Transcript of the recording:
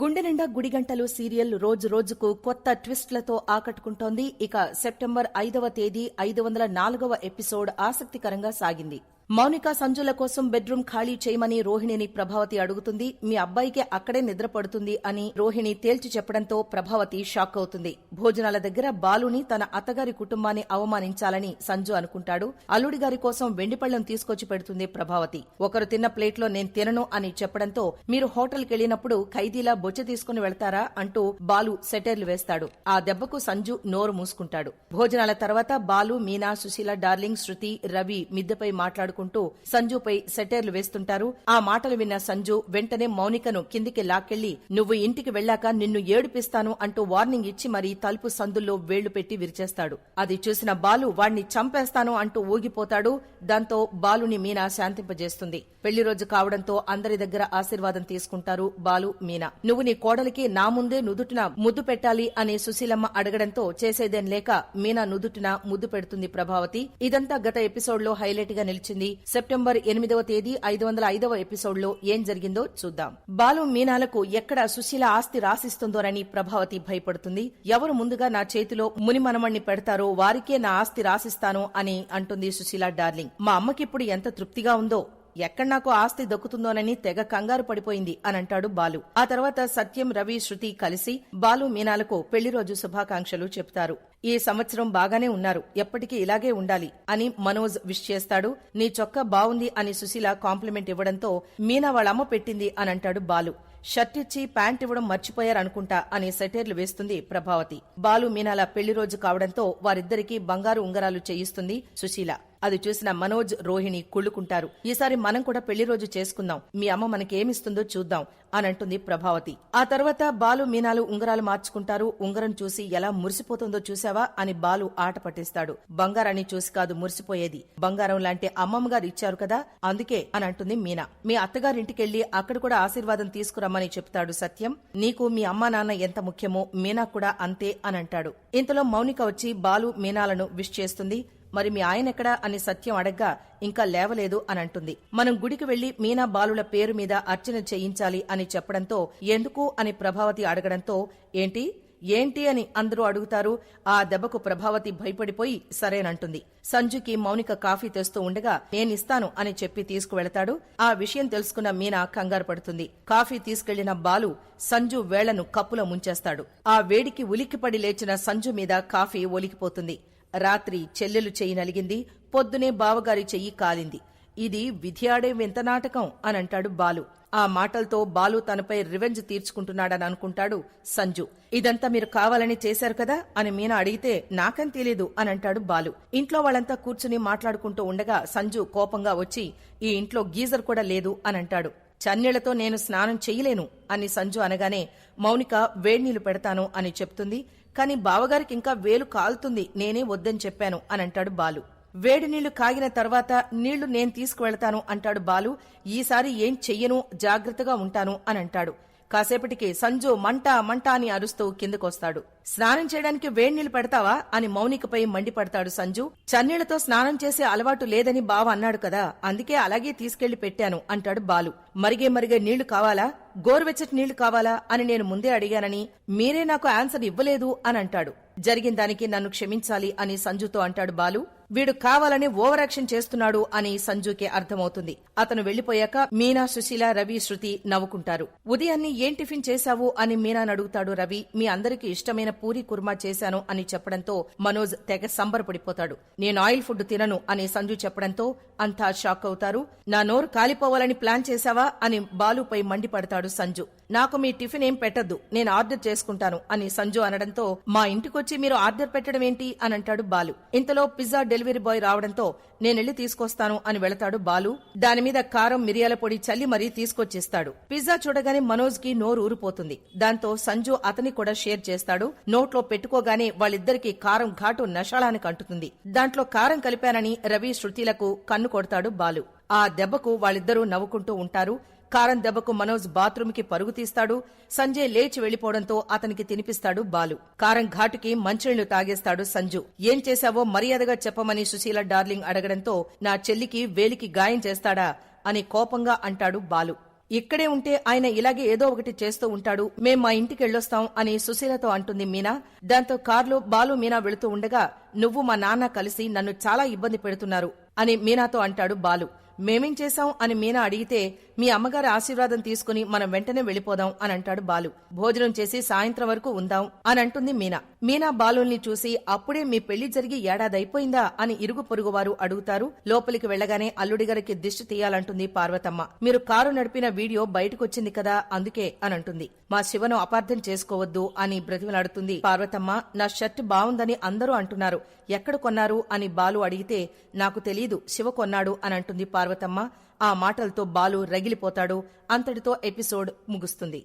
గుండె నిండా గుడిగంటలు సీరియల్ రోజు రోజుకు కొత్త ట్విస్ట్లతో ఆకట్టుకుంటోంది. ఇక సెప్టెంబర్ ఐదవ తేదీ ఐదు వందల నాలుగవ ఎపిసోడ్ ఆసక్తికరంగా సాగింది. మౌనిక సంజుల కోసం బెడ్రూమ్ ఖాళీ చేయమని రోహిణిని ప్రభావతి అడుగుతుంది. మీ అబ్బాయికి అక్కడే నిద్ర పడుతుంది అని రోహిణి తేల్చి చెప్పడంతో ప్రభావతి షాక్ అవుతుంది. భోజనాల దగ్గర బాలుని తన అత్తగారి కుటుంబాన్ని అవమానించాలని సంజు అనుకుంటాడు. అల్లుడి గారి కోసం వెండిపళ్ళం తీసుకొచ్చి పెడుతుంది ప్రభావతి. ఒకరు తిన్న ప్లేట్లో నేను తినను అని చెప్పడంతో మీరు హోటల్కి వెళ్ళినప్పుడు ఖైదీలా బొచ్చ తీసుకుని వెళ్తారా అంటూ బాలు సెటైర్లు వేస్తాడు. ఆ దెబ్బకు సంజు నోరు మూసుకుంటాడు. భోజనాల తర్వాత బాలు మీనా సుశీల డార్లింగ్ శృతి రవి మిద్దెపై మాట్లాడుకుంటూ సంజుపై సెటైర్లు వేస్తుంటారు. ఆ మాటలు విన్న సంజు వెంటనే మౌనికను కిందికి లాక్కెళ్ళి నువ్వు ఇంటికి వెళ్ళాక నిన్ను ఏడిపిస్తాను అంటూ వార్నింగ్ ఇచ్చి మరీ తలుపు సందుల్లో వేళ్ళు పెట్టి విరిచేస్తాడు. అది చూసిన బాలు వాణ్ణి చంపేస్తాను అంటూ ఊగిపోతాడు. దాంతో బాలుని మీనా శాంతింపజేస్తుంది. పెళ్ళి రోజు కావడంతో అందరి దగ్గర ఆశీర్వాదం తీసుకుంటారు బాలు మీనా. నువ్వు నీ కోడలికి నా ముందే నుదుటిన ముద్దు పెట్టాలి అనే సుశీలమ్మ అడగడంతో చేసేదేం లేక మీనా నుదుటిన ముద్దు పెడుతుంది ప్రభావతి. ఇదంతా గత ఎపిసోడ్లో హైలైట్గా నిలిచింది సెప్టెంబర్ ఎనిమిదవ తేదీ ఐదు వందల ఐదవ ఎపిసోడ్లో ఏం జరిగిందో చూద్దాం. బాలు మీనాలకు ఎక్కడ సుశీల ఆస్తి రాసిస్తుందోనని ప్రభావతి భయపడుతుంది. ఎవరు ముందుగా నా చేతిలో మునిమనమణ్ణి పెడతారో వారికే నా ఆస్తి రాసిస్తాను అని అంటుంది సుశీల డార్లింగ్. మా అమ్మకిప్పుడు ఎంత తృప్తిగా ఉందో ఎక్కడ నాకు ఆస్తి దక్కుతుందోనని తెగ కంగారు పడిపోయింది అనంటాడు బాలు. ఆ తర్వాత సత్యం రవి శృతి కలిసి బాలు మీనాలకు పెళ్ళి రోజు శుభాకాంక్షలు చెప్తారు. ఈ సంవత్సరం బాగానే ఉన్నారు. ఎప్పటికీ ఇలాగే ఉండాలి అని మనోజ్ విష్ చేస్తాడు. నీ చొక్క బావుంది అని సుశీల కాంప్లిమెంట్ ఇవ్వడంతో మీనా వాళ్ళమ్మ పెట్టింది అనంటాడు బాలు. షర్ట్ ఇచ్చి ప్యాంట్ ఇవ్వడం మర్చిపోయారనుకుంటా అని సెటైర్లు వేస్తుంది ప్రభావతి. బాలు మీనాల పెళ్ళి రోజు కావడంతో వారిద్దరికీ బంగారు ఉంగరాలు చేయిస్తుంది సుశీల. అది చూసిన మనోజ్ రోహిణి కుళ్ళుకుంటారు. ఈసారి మనం కూడా పెళ్ళి రోజు చేసుకుందాం. మీ అమ్మ మనకేమిస్తుందో చూద్దాం అని అంటుంది ప్రభావతి. ఆ తర్వాత బాలు మీనాలు ఉంగరాలు మార్చుకుంటారు. ఉంగరం చూసి ఎలా మురిసిపోతుందో చూసావా అని బాలు ఆట పట్టిస్తాడు. బంగారాన్ని చూసి కాదు మురిసిపోయేది. బంగారం లాంటి అమ్మమ్మ గారు ఇచ్చారు కదా అందుకే అని అంటుంది మీనా. మీ అత్తగారింటికెళ్ళి అక్కడ కూడా ఆశీర్వాదం తీసుకురమ్మని చెప్తాడు సత్యం. నీకు మీ అమ్మా నాన్న ఎంత ముఖ్యమో మీనా కూడా అంతే అని అంటాడు. ఇంతలో మౌనిక వచ్చి బాలు మీనాలను విష్ చేస్తుంది. మరి మీ ఆయన ఎక్కడా అని సత్యం అడగ్గా ఇంకా లేవలేదు అని అంటుంది మనం గుడికి వెళ్ళి మీనా బాలుల పేరు మీద అర్చన చేయించాలి అని చెప్పడంతో ఎందుకు అని ప్రభావతి అడగడంతో ఏంటి? ఏంటి అని అందరూ అడుగుతారు. ఆ దెబ్బకు ప్రభావతి భయపడిపోయి సరేనంటుంది. సంజుకి మౌనిక కాఫీ తెస్తూ ఉండగా నేనిస్తాను అని చెప్పి తీసుకువెళతాడు. ఆ విషయం తెలుసుకున్న మీనా కంగారు పడుతుంది. కాఫీ తీసుకెళ్ళిన బాలు సంజు వేళ్ళను కప్పులో ముంచేస్తాడు. ఆ వేడికి ఉలిక్కిపడి లేచిన సంజు మీద కాఫీ ఒలికిపోతుంది. రాత్రి చెల్లెలు చెయ్యి నలిగింది పొద్దునే బావగారి చెయ్యి కాలింది. ఇది విధియాడే వింత నాటకం అని అంటాడు బాలు. ఆ మాటలతో బాలు తనపై రివెంజ్ తీర్చుకుంటున్నాడని అనుకుంటాడు సంజు. ఇదంతా మీరు కావాలని చేశారు కదా అని మీనా అడిగితే నాకని తెలీదు అని అంటాడు బాలు. ఇంట్లో వాళ్ళంతా కూర్చుని మాట్లాడుకుంటూ ఉండగా సంజు కోపంగా వచ్చి ఈ ఇంట్లో గీజర్ కూడా లేదు అని అంటాడు చన్నీళ్ళతో నేను స్నానం చెయ్యలేను అని సంజు అనగానే మౌనిక వేడినీళ్ళు పెడతాను అని చెప్తుంది. కాని బావగారికి ఇంకా వేలు కాలుతుంది నేనే వద్దని చెప్పాను అని అంటాడు బాలు. వేడి నీళ్ళు కాగిన తర్వాత నీళ్ళు నేను తీసుకువెళ్తాను అంటాడు బాలు. ఈసారి ఏం చెయ్యను జాగ్రత్తగా ఉంటాను అని అంటాడు. కాసేపటికి సంజు మంట మంట అని అరుస్తూ కిందకొస్తాడు. స్నానం చేయడానికి వేడి పెడతావా? అని మౌనికపై మండిపడతాడు సంజు. చన్నీళ్ళతో స్నానం చేసే అలవాటు లేదని బావ అన్నాడు కదా అందుకే అలాగే తీసుకెళ్ళి పెట్టాను అంటాడు బాలు. మరిగే మరిగే నీళ్ళు కావాలా? గోరువెచ్చటి నీళ్ళు కావాలా? అని నేను ముందే అడిగానని మీరే నాకు ఆన్సర్ ఇవ్వలేదు అని అంటాడు. జరిగిన దానికి నన్ను క్షమించాలి అని సంజుతో అంటాడు బాలు. వీడు కావాలని ఓవరాక్షన్ చేస్తున్నాడు అని సంజుకి అర్థమవుతుంది. అతను వెళ్ళిపోయాక మీనా సుశీల రవి శృతి నవ్వుకుంటారు. ఉదయాన్ని ఏం టిఫిన్ చేశావు అని మీనాను అడుగుతాడు రవి. మీ అందరికీ ఇష్టమైన పూరి కుర్మా చేశాను అని చెప్పడంతో మనోజ్ తెగ సంబరపడిపోతాడు. నేను ఆయిల్ ఫుడ్ తినను అని సంజు చెప్పడంతో అంతా షాక్ అవుతారు. నా నోరు కాలిపోవాలని ప్లాన్ చేశావా అని బాలుపై మండిపడతాడు సంజు. నాకు మీ టిఫిన్ ఏం పెట్టద్దు నేను ఆర్డర్ చేసుకుంటాను అని సంజు అనడంతో మా ఇంటికొచ్చి మీరు ఆర్డర్ పెట్టడం ఏంటి? అని అంటాడు బాలు. ఇంతలో పిజ్జా డెలివరీ బాయ్ రావడంతో నేనెళ్ళి తీసుకొస్తాను అని వెళతాడు బాలు. దానిమీద కారం మిరియాల పొడి చల్లి మరీ తీసుకొచ్చిస్తాడు. పిజ్జా చూడగానే మనోజ్కి నోరు ఊరిపోతుంది. దాంతో సంజు అతని కూడా షేర్ చేస్తాడు. నోట్లో పెట్టుకోగానే వాళ్ళిద్దరికి కారం ఘాటు నషాళానికి అంటుతుంది. దాంట్లో కారం కలిపానని రవి శృతిలకు కన్ను కొడతాడు బాలు. ఆ దెబ్బకు వాళ్ళిద్దరూ నవ్వుకుంటూ ఉంటారు. కారం దెబ్బకు మనోజ్ బాత్రూంకి పరుగు తీస్తాడు సంజయ్ లేచి వెళ్ళిపోవడంతో అతనికి తినిపిస్తాడు బాలు. కారం ఘాటుకి మంచినీళ్ళు తాగేస్తాడు సంజు. ఏం చేశావో మర్యాదగా చెప్పమని సుశీల డార్లింగ్ అడగడంతో నా చెల్లికి వేలికి గాయం చేస్తాడా అని కోపంగా అంటాడు బాలు. ఇక్కడే ఉంటే ఆయన ఇలాగే ఏదో ఒకటి చేస్తూ ఉంటాడు మేం మా ఇంటికి వెళ్ళొస్తాం అని సుశీలతో అంటుంది మీనా. దాంతో కార్లో బాలు మీనా వెళుతూ ఉండగా నువ్వు మా నాన్న కలిసి నన్ను చాలా ఇబ్బంది పెడుతున్నారు అని మీనాతో అంటాడు బాలు. మేమేం చేశాం అని మీనా అడిగితే మీ అమ్మగారి ఆశీర్వాదం తీసుకుని మనం వెంటనే వెళ్ళిపోదాం అని అంటాడు బాలు. భోజనం చేసి సాయంత్రం వరకు ఉందాం అని అంటుంది మీనా. మీనా బాలుల్ని చూసి అప్పుడే మీ పెళ్ళి జరిగి ఏడాది అయిపోయిందా అని ఇరుగు పొరుగు వారు అడుగుతారు. లోపలికి వెళ్ళగానే అల్లుడిగారికి దిష్టి తీయాలంటుంది పార్వతమ్మ. మీరు కారు నడిపిన వీడియో బయటకొచ్చింది కదా అందుకే అని అంటుంది. మా శివను అపార్థం చేసుకోవద్దు అని బ్రతిమలాడుతుంది పార్వతమ్మ. నా షర్ట్ బావుందని అందరూ అంటున్నారు. ఎక్కడ కొన్నారు అని బాలు అడిగితే నాకు తెలీదు శివ కొన్నాడు అని అంటుంది పార్వతమ్మ ఆ మాటలతో బాలు రగిలిపోతాడు. అంతటితో ఎపిసోడ్ ముగుస్తుంది.